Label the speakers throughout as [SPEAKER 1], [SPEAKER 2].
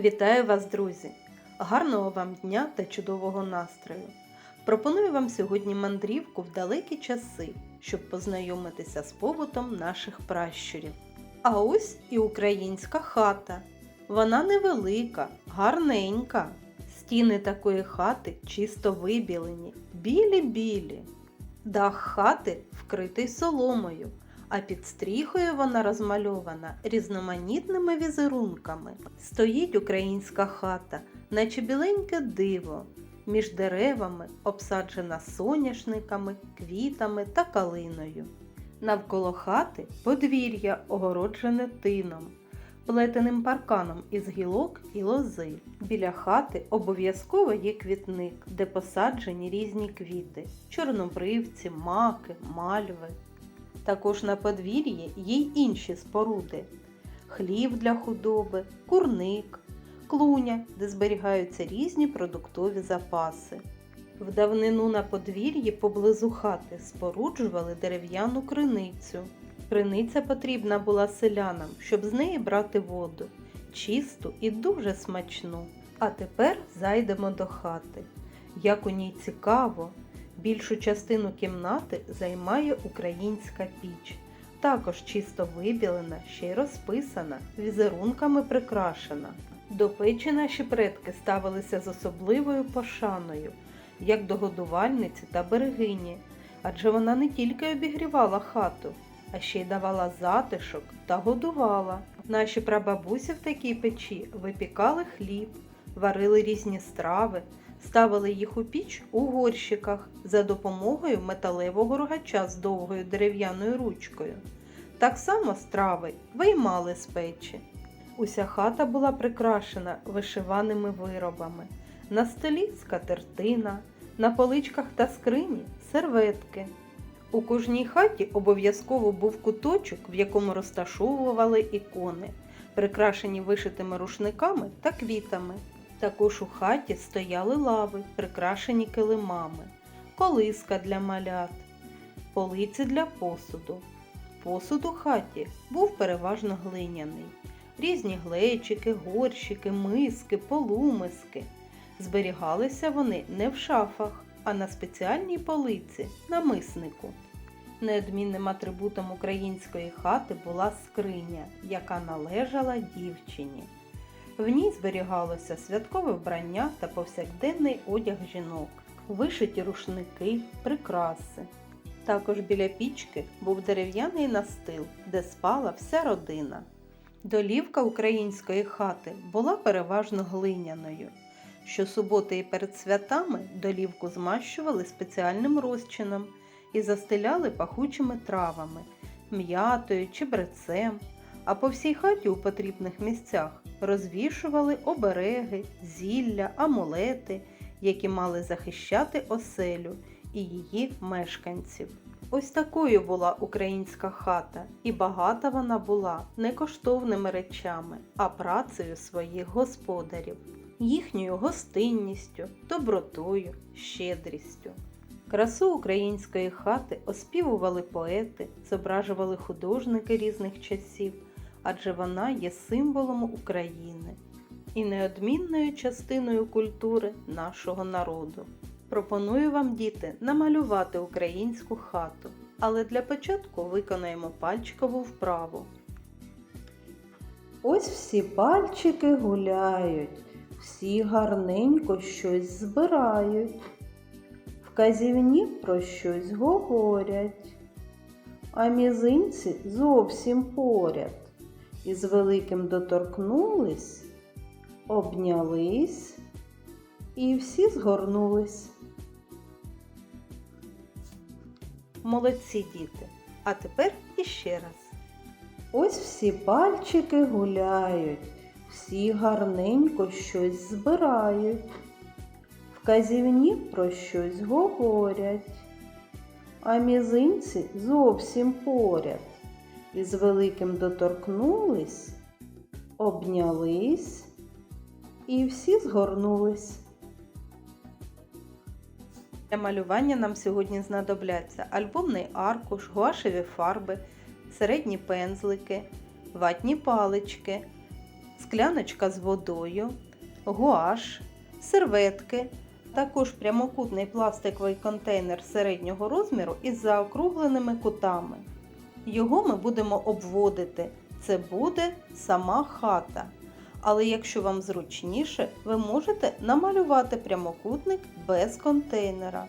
[SPEAKER 1] Вітаю вас, друзі! Гарного вам дня та чудового настрою! Пропоную вам сьогодні мандрівку в далекі часи, щоб познайомитися з побутом наших пращурів. А ось і українська хата. Вона невелика, гарненька. Стіни такої хати чисто вибілені, білі-білі. Дах хати вкритий соломою, а під стріхою вона розмальована різноманітними візерунками. Стоїть українська хата, наче біленьке диво, між деревами обсаджена соняшниками, квітами та калиною. Навколо хати подвір'я огороджене тином, плетеним парканом із гілок і лози. Біля хати обов'язково є квітник, де посаджені різні квіти чорнобривці, маки, мальви. Також на подвір'ї є й інші споруди: хлів для худоби, курник, клуня, де зберігаються різні продуктові запаси. В давнину на подвір'ї поблизу хати споруджували дерев'яну криницю. Криниця потрібна була селянам, щоб з неї брати воду, чисту і дуже смачну. А тепер зайдемо до хати. Як у ній цікаво, більшу частину кімнати займає українська піч. Також чисто вибілена, ще й розписана, візерунками прикрашена. До печі наші предки ставилися з особливою пошаною, як до годувальниці та берегині, адже вона не тільки обігрівала хату, а ще й давала затишок та годувала. Наші прабабусі в такій печі випікали хліб, варили різні страви, ставили їх у піч у горщиках за допомогою металевого рогача з довгою дерев'яною ручкою. Так само страви виймали з печі. Уся хата була прикрашена вишиваними виробами. На столі скатертина, на поличках та скрині серветки. У кожній хаті обов'язково був куточок, в якому розташовували ікони, прикрашені вишитими рушниками та квітами. Також у хаті стояли лави, прикрашені килимами, колиска для малят, полиці для посуду. Посуд у хаті був переважно глиняний. Різні глечики, горщики, миски, полумиски. Зберігалися вони не в шафах, а на спеціальній полиці на миснику. Неодмінним атрибутом української хати була скриня, яка належала дівчині. В ній зберігалося святкове вбрання та повсякденний одяг жінок, вишиті рушники, прикраси. Також біля пічки був дерев'яний настил, де спала вся родина. Долівка української хати була переважно глиняною. Щосуботи і перед святами долівку змащували спеціальним розчином і застеляли пахучими травами, м'ятою, чебрецем, а по всій хаті у потрібних місцях розвішували обереги, зілля, амулети, які мали захищати оселю і її мешканців. Ось такою була українська хата, і багата вона була не коштовними речами, а працею своїх господарів, їхньою гостинністю, добротою, щедрістю. Красу української хати оспівували поети, зображували художники різних часів, адже вона є символом України і неодмінною частиною культури нашого народу. Пропоную вам, діти, намалювати українську хату, але для початку виконаємо пальчикову вправу. Ось всі пальчики гуляють, всі гарненько щось збирають, вказівні про щось говорять, а мізинці зовсім поряд. І з великим доторкнулись, обнялись і всі згорнулись. Молодці діти. А тепер іще раз. Ось всі пальчики гуляють, всі гарненько щось збирають, вказівні про щось говорять, а мізинці зовсім поряд. І з великим доторкнулись, обнялись і всі згорнулись. Для малювання нам сьогодні знадобляться альбомний аркуш, гуашеві фарби, середні пензлики, ватні палички, скляночка з водою, гуаш, серветки, також прямокутний пластиковий контейнер середнього розміру із заокругленими кутами. Його ми будемо обводити. Це буде сама хата. Але якщо вам зручніше, ви можете намалювати прямокутник без контейнера.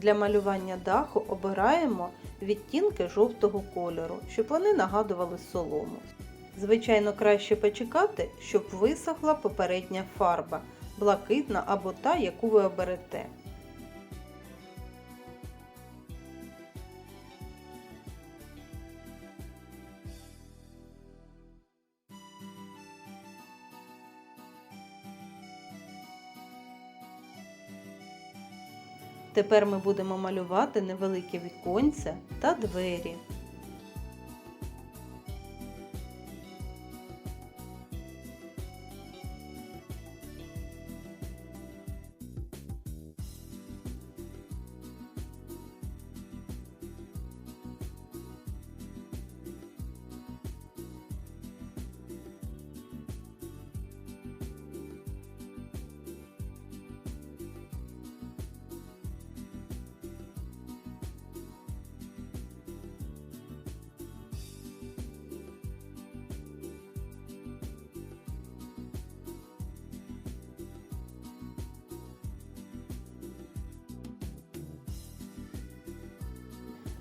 [SPEAKER 1] Для малювання даху обираємо відтінки жовтого кольору, щоб вони нагадували солому. Звичайно, краще почекати, щоб висохла попередня фарба, блакитна або та, яку ви оберете. Тепер ми будемо малювати невеликі віконця та двері.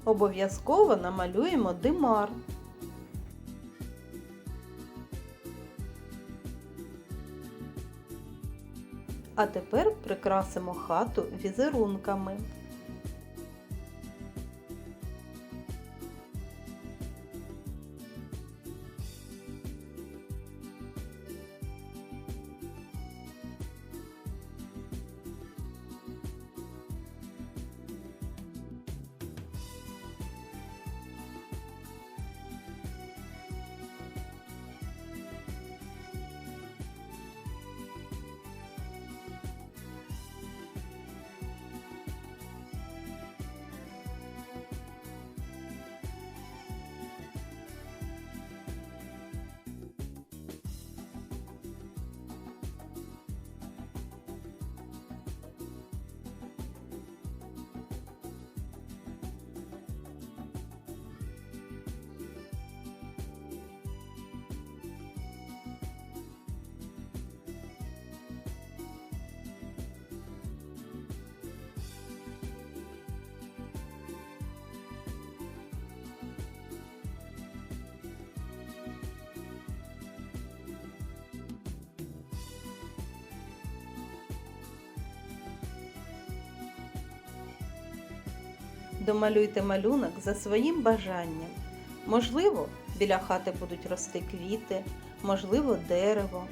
[SPEAKER 1] Обов'язково намалюємо димар. А тепер прикрасимо хату візерунками. Домалюйте малюнок за своїм бажанням. Можливо, біля хати будуть рости квіти, можливо, дерево.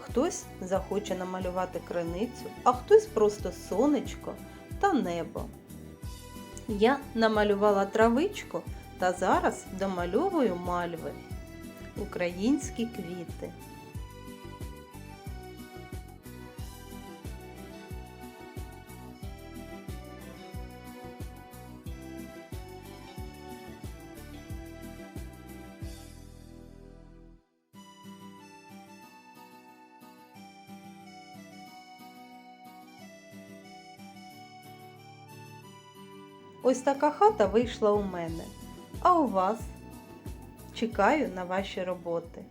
[SPEAKER 1] Хтось захоче намалювати криницю, а хтось просто сонечко та небо. Я намалювала травичку та зараз домальовую мальви. Українські квіти. Ось така хата вийшла у мене. А у вас? Чекаю на ваші роботи.